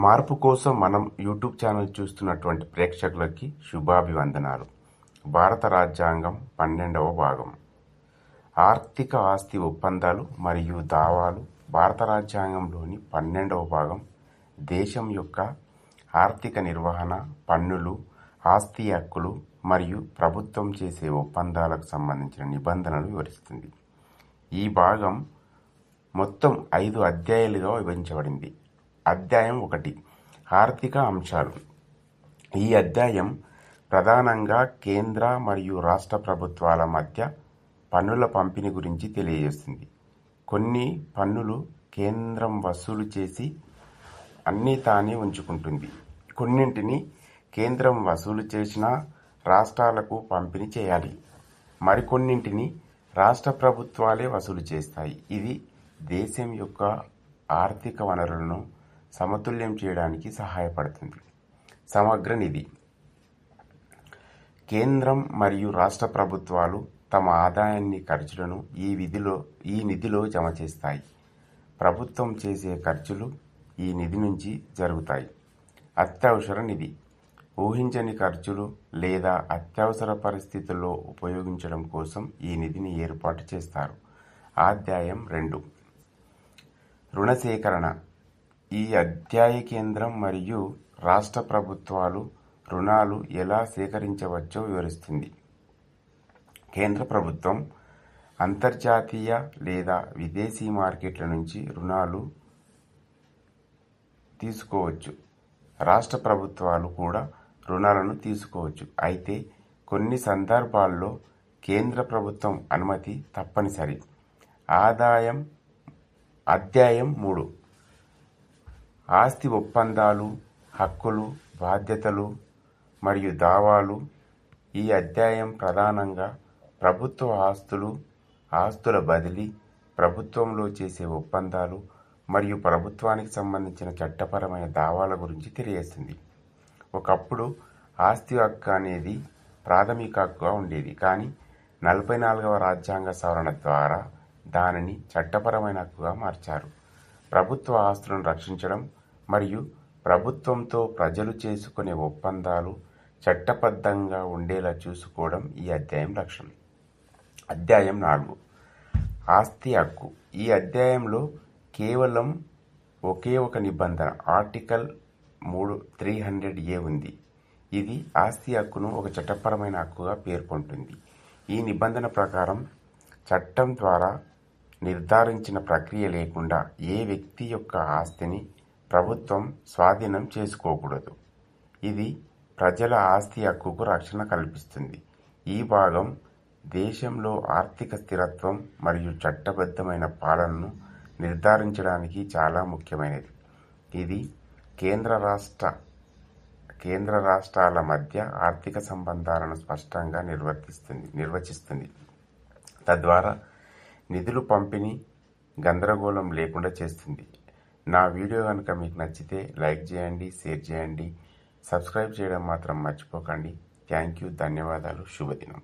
మార్పు కోసం మనం యూట్యూబ్ ఛానల్ చూస్తున్నటువంటి ప్రేక్షకులకి శుభాభివందనాలు. భారత రాజ్యాంగం పన్నెండవ భాగం. ఆర్థిక ఆస్తి ఒప్పందాలు మరియు దావాలు భారత రాజ్యాంగంలోని పన్నెండవ భాగం. దేశం యొక్క ఆర్థిక నిర్వహణ పన్నులు ఆస్తి హక్కులు మరియు ప్రభుత్వం చేసే ఒప్పందాలకు సంబంధించిన నిబంధనలు వివరిస్తుంది. ఈ భాగం మొత్తం ఐదు అధ్యాయాలుగా విభజించబడింది. అధ్యాయం ఒకటి. ఆర్థిక అంశాలు. ఈ అధ్యాయం ప్రధానంగా కేంద్ర మరియు రాష్ట్ర ప్రభుత్వాల మధ్య పన్నుల పంపిణీ గురించి తెలియజేస్తుంది. కొన్ని పన్నులు కేంద్రం వసూలు చేసి అన్నీ తానే ఉంచుకుంటుంది. కొన్నింటిని కేంద్రం వసూలు చేసినా రాష్ట్రాలకు పంపిణీ చేయాలి. మరికొన్నింటిని రాష్ట్ర ప్రభుత్వాలే వసూలు చేస్తాయి. ఇది దేశం యొక్క ఆర్థిక వనరులను సమతుల్యం చేయడానికి సహాయపడుతుంది. సమగ్ర నిధి. కేంద్రం మరియు రాష్ట్ర ప్రభుత్వాలు తమ ఆదాయాన్ని ఖర్చులను ఈ విధిలో ఈ నిధిలో జమ చేస్తాయి. ప్రభుత్వం చేసే ఖర్చులు ఈ నిధి నుంచి జరుగుతాయి. అత్యవసర నిధి. ఊహించని ఖర్చులు లేదా అత్యవసర పరిస్థితుల్లో ఉపయోగించడం కోసం ఈ నిధిని ఏర్పాటు చేస్తారు. ఆదాయం రెండు. రుణ సేకరణ. ఈ అధ్యాయ కేంద్రం మరియు రాష్ట్ర ప్రభుత్వాలు రుణాలు ఎలా సేకరించవచ్చో వివరిస్తుంది. కేంద్ర ప్రభుత్వం అంతర్జాతీయ లేదా విదేశీ మార్కెట్ల నుంచి రుణాలు తీసుకోవచ్చు. రాష్ట్ర ప్రభుత్వాలు కూడా రుణాలను తీసుకోవచ్చు. అయితే కొన్ని సందర్భాల్లో కేంద్ర ప్రభుత్వం అనుమతి తప్పనిసరి. ఆదాయం అధ్యాయం మూడు. ఆస్తి ఒప్పందాలు హక్కులు బాధ్యతలు మరియు దావాలు ఈ అధ్యాయం ప్రధానంగా ప్రభుత్వ ఆస్తులు ఆస్తుల బదిలీ ప్రభుత్వంలో చేసే ఒప్పందాలు మరియు ప్రభుత్వానికి సంబంధించిన చట్టపరమైన దావాల గురించి తెలియజేస్తుంది ఒకప్పుడు ఆస్తి హక్కు అనేది ప్రాథమిక హక్కుగా ఉండేది. కానీ నలభై నాలుగవ రాజ్యాంగ సవరణ ద్వారా దానిని చట్టపరమైన హక్కుగా మార్చారు. ప్రభుత్వ ఆస్తులను రక్షించడం మరియు ప్రభుత్వంతో ప్రజలు చేసుకునే ఒప్పందాలు చట్టబద్ధంగా ఉండేలా చూసుకోవడం ఈ అధ్యాయం లక్ష్యం అధ్యాయం నాలుగు. ఆస్తి హక్కు. ఈ అధ్యాయంలో కేవలం ఒకే ఒక నిబంధన ఆర్టికల్ మూడు త్రీ హండ్రెడ్ ఏ ఉంది. ఇది ఆస్తి హక్కును ఒక చట్టపరమైన హక్కుగా పేర్కొంటుంది. ఈ నిబంధన ప్రకారం చట్టం ద్వారా నిర్ధారించిన ప్రక్రియ లేకుండా ఏ వ్యక్తి యొక్క ఆస్తిని ప్రభుత్వం స్వాధీనం చేసుకోకూడదు. ఇది ప్రజల ఆస్తి హక్కుకు రక్షణ కల్పిస్తుంది. ఈ భాగం దేశంలో ఆర్థిక స్థిరత్వం మరియు చట్టబద్ధమైన పాలనను నిర్ధారించడానికి చాలా ముఖ్యమైనది. ఇది కేంద్ర రాష్ట్ర కేంద్ర రాష్ట్రాల మధ్య ఆర్థిక సంబంధాలను స్పష్టంగా నిర్వర్తిస్తుంది నిర్వచిస్తుంది. తద్వారా నిధులు పంపిణీ గందరగోళం లేకుండా చేస్తుంది. నా వీడియో కనుక మీకు నచ్చితే లైక్ చేయండి షేర్ చేయండి సబ్స్క్రైబ్ చేయడం మాత్రం మర్చిపోకండి. థ్యాంక్ యూ ధన్యవాదాలు శుభదినం.